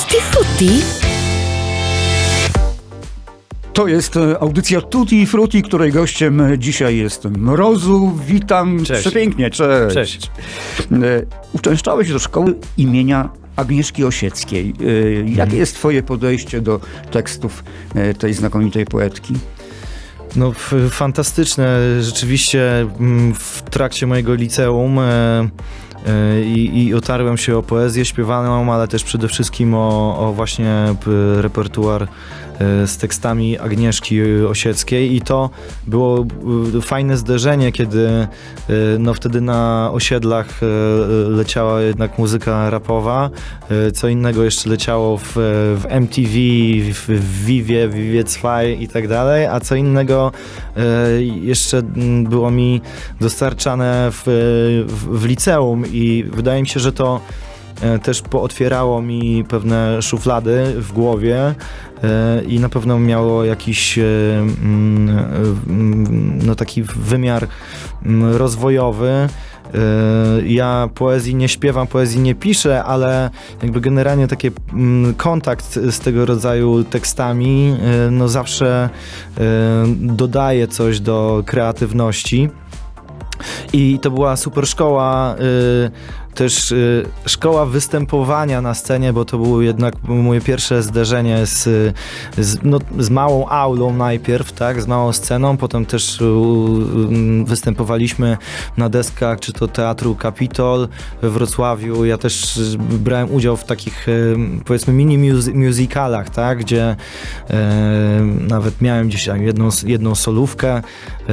Tutti Frutti? To jest e, audycja Tutti Frutti, której gościem dzisiaj jest Mrozu. Witam Cześć. przepięknie, cześć. Cześć. E, Uczęszczałeś do szkoły imienia Agnieszki Osieckiej. E, Jakie jest twoje podejście do tekstów tej znakomitej poetki? No fantastyczne. Rzeczywiście mm, w trakcie mojego liceum i, i otarłem się o poezję śpiewaną, ale też przede wszystkim o, o właśnie repertuar e, z tekstami Agnieszki Osieckiej. I to było e, fajne zderzenie, kiedy e, no wtedy na osiedlach e, leciała jednak muzyka rapowa, e, co innego jeszcze leciało w, w MTV, w, w Vivie, Vivie 2 i tak dalej, a co innego e, jeszcze było mi dostarczane w, w, w liceum i wydaje mi się, że to e, też pootwierało mi pewne szuflady w głowie e, i na pewno miało jakiś e, mm, no taki wymiar mm, rozwojowy. Ja poezji nie śpiewam, poezji nie piszę, ale jakby generalnie taki mm, kontakt z tego rodzaju tekstami no zawsze dodaje coś do kreatywności. I to była super szkoła, y, też y, szkoła występowania na scenie, bo to było jednak moje pierwsze zderzenie z, z, no, z małą aulą najpierw, tak, z małą sceną, potem też y, y, występowaliśmy na deskach, czy to Teatru Kapitol we Wrocławiu. Ja też y, brałem udział w takich y, powiedzmy mini musicalach, tak, gdzie y, nawet miałem gdzieś jedną, jedną solówkę y,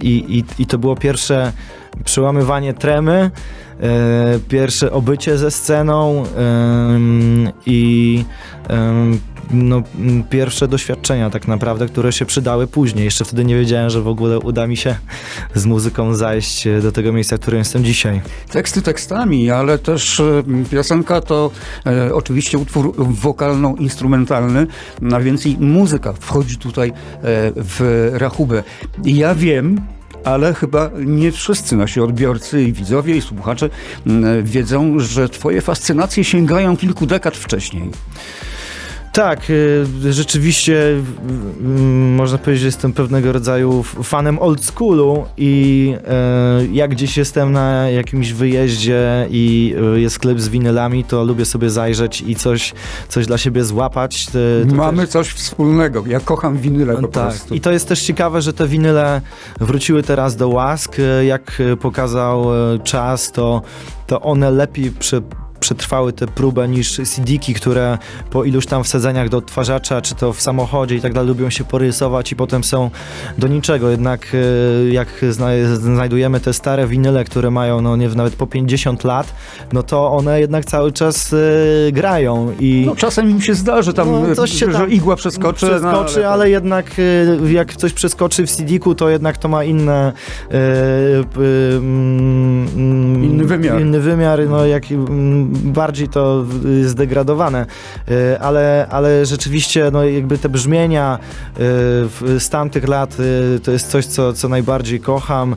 i, i, i to było pierwsze przełamywanie tremy, e, pierwsze obycie ze sceną i no, pierwsze doświadczenia tak naprawdę, które się przydały później. Jeszcze wtedy nie wiedziałem, że w ogóle uda mi się z muzyką zajść do tego miejsca, w którym jestem dzisiaj. Teksty tekstami, ale też e, piosenka to e, oczywiście utwór wokalno-instrumentalny, no a więc muzyka wchodzi tutaj e, w rachubę. Ja wiem, ale chyba nie wszyscy nasi odbiorcy i widzowie i słuchacze m, wiedzą, że twoje fascynacje sięgają kilku dekad wcześniej. Tak, y, rzeczywiście y, można powiedzieć, że jestem pewnego rodzaju fanem old schoolu i y, jak gdzieś jestem na jakimś wyjeździe i y, jest sklep z winylami, to lubię sobie zajrzeć i coś, coś dla siebie złapać. Y, to Mamy też- coś wspólnego. Ja kocham winyle po tak. prostu. I to jest też ciekawe, że te winyle wróciły teraz do łask. Jak pokazał czas, to, to one lepiej prze, przetrwały tę próbę niż CD-ki, które po iluś tam wsadzeniach do odtwarzacza, czy to w samochodzie i tak dalej, lubią się porysować i potem są do niczego. Jednak y, jak zna, znajdujemy te stare winyle, które mają no nie nawet po 50 lat, no to one jednak cały czas y, grają i... No, czasem im się zdarzy tam, No, e, coś się że tam igła przeskoczy. no, Przeskoczy, ale jednak y, jak coś przeskoczy w CD-ku, to jednak to ma inne y, y, mm, Inny wymiar. Inny wymiar, no jak mm, bardziej to y, zdegradowane. Y, ale, ale rzeczywiście no jakby te brzmienia y, z tamtych lat to jest coś, co, co najbardziej kocham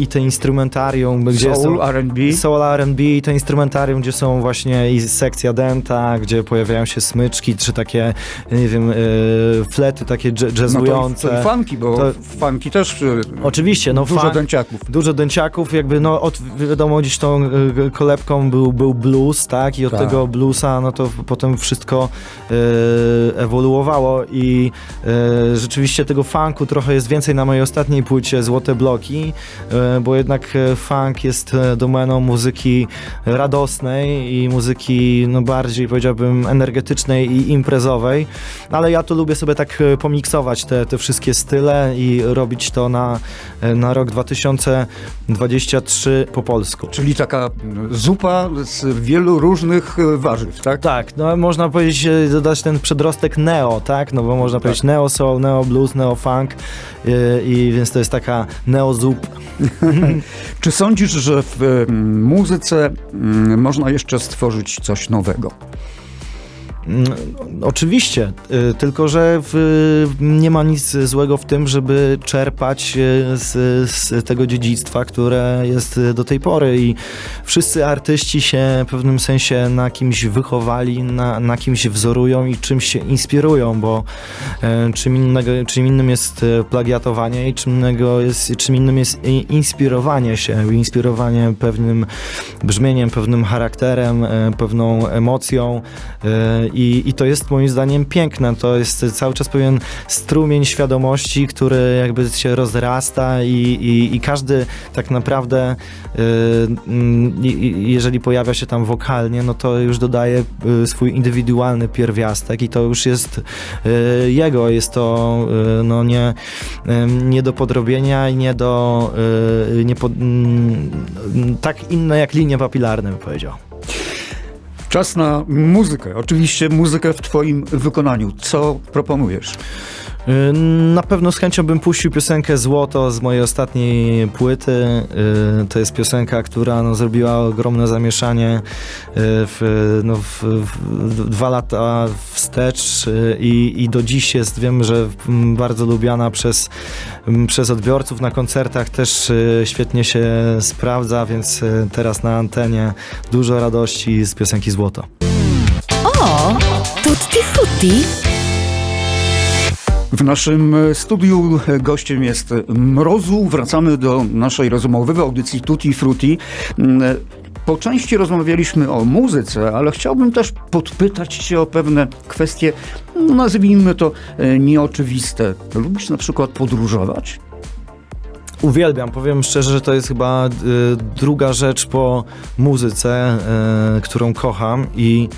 i te instrumentarium, gdzie Soul, są R&B. Soul R&B i to instrumentarium, gdzie są właśnie i sekcja denta, gdzie pojawiają się smyczki, czy takie, nie wiem, flety takie dż- No to, jazzujące. to i funky, bo To- funky też Oczywiście, no dużo funk, dęciaków. dużo dęciaków, jakby no od, wiadomo gdzieś tą kolebką był, był blues, tak, i od Tak. tego bluesa, no to potem wszystko e, ewoluowało i e, rzeczywiście tego funku trochę jest więcej na mojej ostatniej płycie Złote Bloki, e, bo jednak funk jest domeną muzyki radosnej i muzyki no bardziej powiedziałbym energetycznej i imprezowej, ale ja tu lubię sobie tak pomiksować te, te wszystkie style i robić to na, na rok 2023 po polsku. Czyli taka zupa z wielu różnych e, warzyw, tak? Tak, no można powiedzieć, e, dodać ten przedrostek neo, tak? No bo można powiedzieć neo soul, neo blues, neo funk e, i więc to jest taka neo zup. Czy sądzisz, że w muzyce m, można jeszcze stworzyć coś nowego? Mm, Oczywiście, y, tylko że w, nie ma nic złego w tym, żeby czerpać y, z, z tego dziedzictwa, które jest do tej pory i wszyscy artyści się w pewnym sensie na kimś wychowali, na, na kimś wzorują i czymś się inspirują, bo e, czym, innego, czym innym jest e, plagiatowanie i czym, innego jest, czym innym jest inspirowanie się, inspirowanie pewnym brzmieniem, pewnym charakterem, e, pewną emocją i, i to jest moim zdaniem piękne. To jest cały czas pewien strumień świadomości, który jakby się rozrasta i, i, i każdy tak naprawdę mm, i- i- jeżeli pojawia się tam wokalnie, no to już dodaje swój indywidualny pierwiastek i to już jest jego, jest to no nie, nie do podrobienia i nie do nie pod, mm, tak inne jak linie papilarne bym powiedział. Czas na muzykę. Oczywiście muzykę w Twoim wykonaniu. Co proponujesz? Y, Na pewno z chęcią bym puścił piosenkę Złoto z mojej ostatniej płyty. Y, To jest piosenka, która no, zrobiła ogromne zamieszanie y, w, no, w, w dwa lata wstecz i, i do dziś jest, wiem, że mm, bardzo lubiana przez, mm, przez odbiorców na koncertach, też świetnie się sprawdza, więc teraz na antenie dużo radości z piosenki Złoto. O, tutti frutti. W naszym e, studiu e, gościem jest Mrozu. Wracamy do naszej rozmowy w audycji Tutti Frutti. E, Po części rozmawialiśmy o muzyce, ale chciałbym też podpytać Cię o pewne kwestie, no, nazwijmy to e, nieoczywiste. Lubisz na przykład podróżować? Uwielbiam, powiem szczerze, że to jest chyba y, druga rzecz po muzyce, y, którą kocham i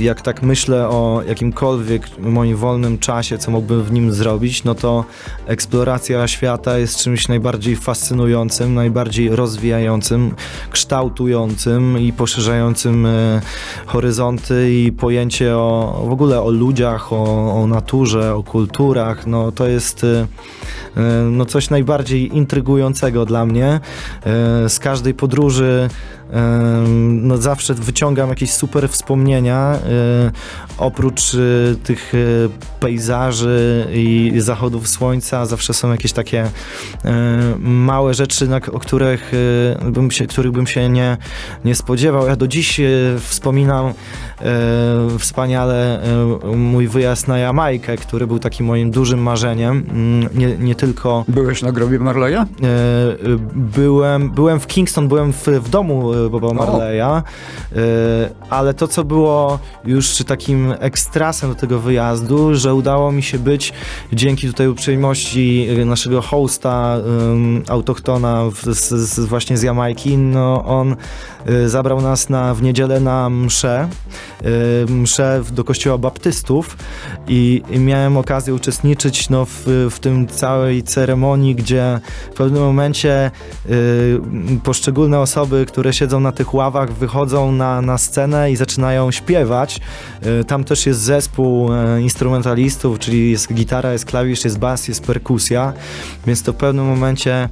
jak tak myślę o jakimkolwiek moim wolnym czasie, co mógłbym w nim zrobić, no to eksploracja świata jest czymś najbardziej fascynującym, najbardziej rozwijającym, kształtującym i poszerzającym y, horyzonty i pojęcie o w ogóle o ludziach, o, o naturze, o kulturach. No to jest E, no coś najbardziej intrygującego dla mnie. E, Z każdej podróży e, no zawsze wyciągam jakieś super wspomnienia. e, Oprócz e, tych e, pejzaży i zachodów słońca zawsze są jakieś takie małe rzeczy, na, o których bym się, których bym się nie, nie spodziewał. Ja do dziś wspominam wspaniale mój wyjazd na Jamajkę, który był takim moim dużym marzeniem. Mm, Nie, nie tylko Byłeś na grobie Marleya? byłem, byłem w Kingston, byłem w, w domu Boba Marleya, e, ale to, co było już takim ekstrasem do tego wyjazdu, że udało mi się być dzięki tutaj uprzejmości naszego hosta, autochtona z, z, właśnie z Jamajki, no on e, zabrał nas na, w niedzielę na mszę, e, mszę do kościoła baptystów i, i miałem okazję uczestniczyć no, w, w tym całej ceremonii, gdzie w pewnym momencie y, poszczególne osoby, które siedzą na tych ławach, wychodzą na, na scenę i zaczynają śpiewać. Y, tam też jest zespół y, instrumentalistów, czyli jest gitara, jest klawisz, jest bas, jest perkusja, więc to w pewnym momencie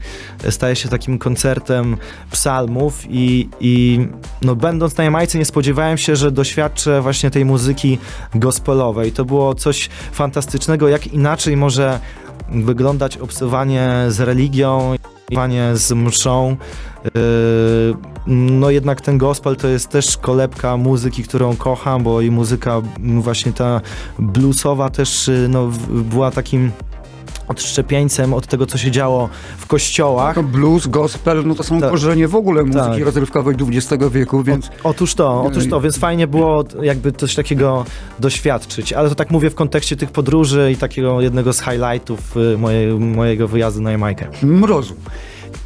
staje się takim koncertem psalmów i, i no, będąc na Jamajce nie spodziewałem się, że doświadczę właśnie tej muzyki gospelowej. To było coś fantastycznego, jak inaczej może wyglądać obcowanie z religią, obcowanie z mszą. Yy, No jednak ten gospel to jest też kolebka muzyki, którą kocham, bo i muzyka właśnie ta bluesowa też y, no, była takim odszczepieńcem od tego, co się działo w kościołach. To blues, gospel, no to są Tak. korzenie w ogóle muzyki Tak. rozrywkowej XX wieku, więc O, otóż to, otóż to, więc fajnie było jakby coś takiego doświadczyć, ale to tak mówię w kontekście tych podróży i takiego jednego z highlightów y, moje, mojego wyjazdu na Jamajkę. mrozu.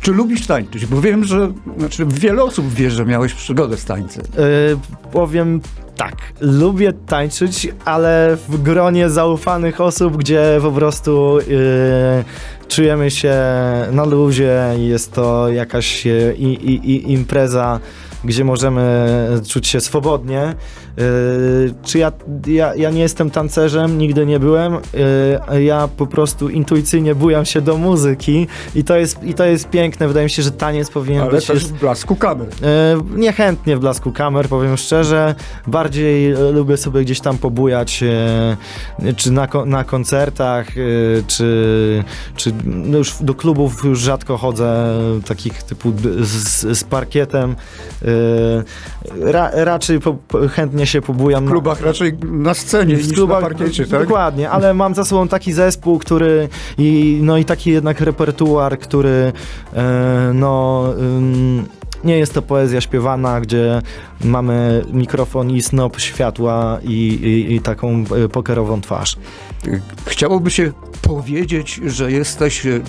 Czy lubisz tańczyć? Bo wiem, że znaczy wiele osób wie, że miałeś przygodę z tańcem. Y, powiem tak, lubię tańczyć, ale w gronie zaufanych osób, gdzie po prostu y, czujemy się na luzie jest to jakaś y, i impreza gdzie możemy czuć się swobodnie. Yy, Czy ja, ja, ja nie jestem tancerzem, nigdy nie byłem. Yy, Ja po prostu intuicyjnie bujam się do muzyki i to jest, i to jest piękne. Wydaje mi się, że taniec powinien Ale być. też w blasku kamer. E, Niechętnie w blasku kamer, powiem szczerze. Bardziej e, lubię sobie gdzieś tam pobujać, e, czy na, na koncertach, e, czy, czy no już do klubów już rzadko chodzę, takich typu z, z parkietem. E, Ra, raczej po, chętnie się pobujam. W klubach raczej na scenie niż na parkiecie, tak? Dokładnie, ale mam za sobą taki zespół, który i, no i taki jednak repertuar, który e, no nie jest to poezja śpiewana, gdzie mamy mikrofon i snop światła i, i, i taką e, pokerową twarz. Chciałoby się powiedzieć, że jesteś e,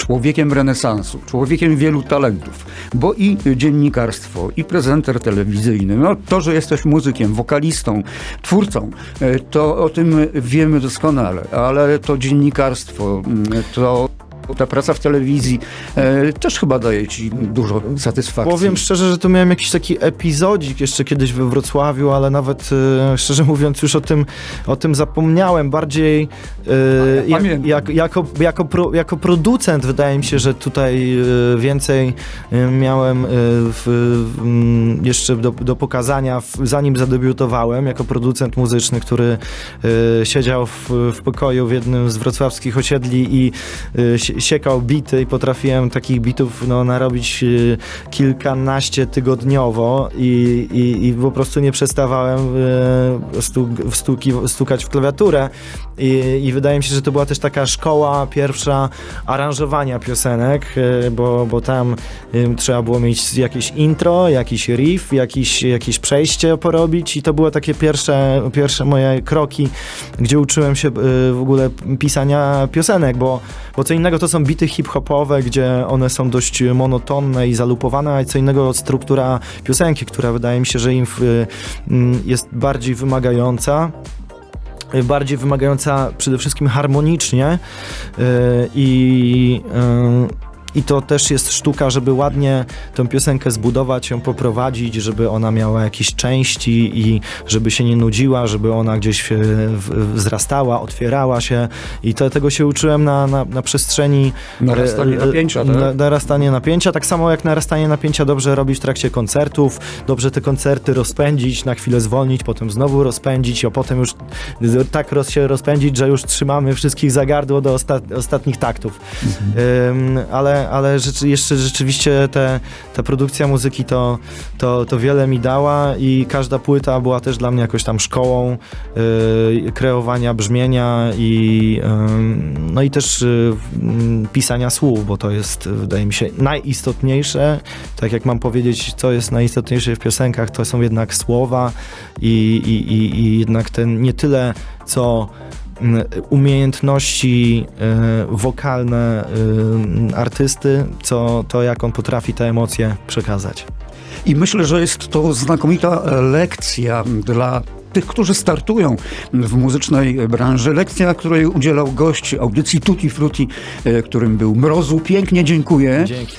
człowiekiem renesansu, człowiekiem wielu talentów, bo i dziennikarstwo, i prezenter telewizyjny, no to, że jesteś muzykiem, wokalistą, twórcą, e, to o tym wiemy doskonale, ale to dziennikarstwo, mm, to ta praca w telewizji e, też chyba daje ci dużo satysfakcji. Powiem szczerze, że tu miałem jakiś taki epizodzik jeszcze kiedyś we Wrocławiu, ale nawet e, szczerze mówiąc już o tym, o tym zapomniałem. Bardziej e, jak, pamiętam. jak, jako, jako, pro, jako producent wydaje mi się, że tutaj e, więcej e, miałem e, w, jeszcze do, do pokazania, w, zanim zadebiutowałem, jako producent muzyczny, który siedział w, w pokoju w jednym z wrocławskich osiedli i siekał bity i potrafiłem takich bitów no, narobić e, kilkanaście tygodniowo i, i, i po prostu nie przestawałem e, stu, stuki, stukać w klawiaturę. I, i wydaje mi się, że to była też taka szkoła pierwsza aranżowania piosenek, e, bo, bo tam trzeba było mieć jakieś intro, jakiś riff, jakiś, jakieś przejście porobić i to były takie pierwsze, pierwsze moje kroki, gdzie uczyłem się w ogóle pisania piosenek, bo, bo co innego to są bity hip-hopowe, gdzie one są dość monotonne i zalupowane, a co innego struktura piosenki, która wydaje mi się, że im mm, jest bardziej wymagająca y, bardziej wymagająca przede wszystkim harmonicznie y, i y, i to też jest sztuka, żeby ładnie tę piosenkę zbudować, ją poprowadzić, żeby ona miała jakieś części i żeby się nie nudziła, żeby ona gdzieś e, wzrastała, otwierała się. I to, tego się uczyłem na, na, na przestrzeni Narastanie e, e, napięcia, tak? na- narastanie napięcia, tak samo jak narastanie napięcia dobrze robić w trakcie koncertów, dobrze te koncerty rozpędzić, na chwilę zwolnić, potem znowu rozpędzić, a potem już tak roz, się rozpędzić, że już trzymamy wszystkich za gardło do osta- ostatnich taktów. Ym, ale ale rzeczy, jeszcze rzeczywiście te, ta produkcja muzyki to, to, to wiele mi dała i każda płyta była też dla mnie jakoś tam szkołą y, kreowania brzmienia i no i też y, pisania słów, bo to jest wydaje mi się najistotniejsze. Tak jak mam powiedzieć, co jest najistotniejsze w piosenkach, to są jednak słowa i, i, i, i jednak ten nie tyle co umiejętności e, wokalne e, artysty, co to jak on potrafi te emocje przekazać. I myślę, że jest to znakomita lekcja dla tych, którzy startują w muzycznej branży. Lekcja, której udzielał gość audycji Tutti Frutti, e, którym był Mrozu. Pięknie dziękuję. Dzięki.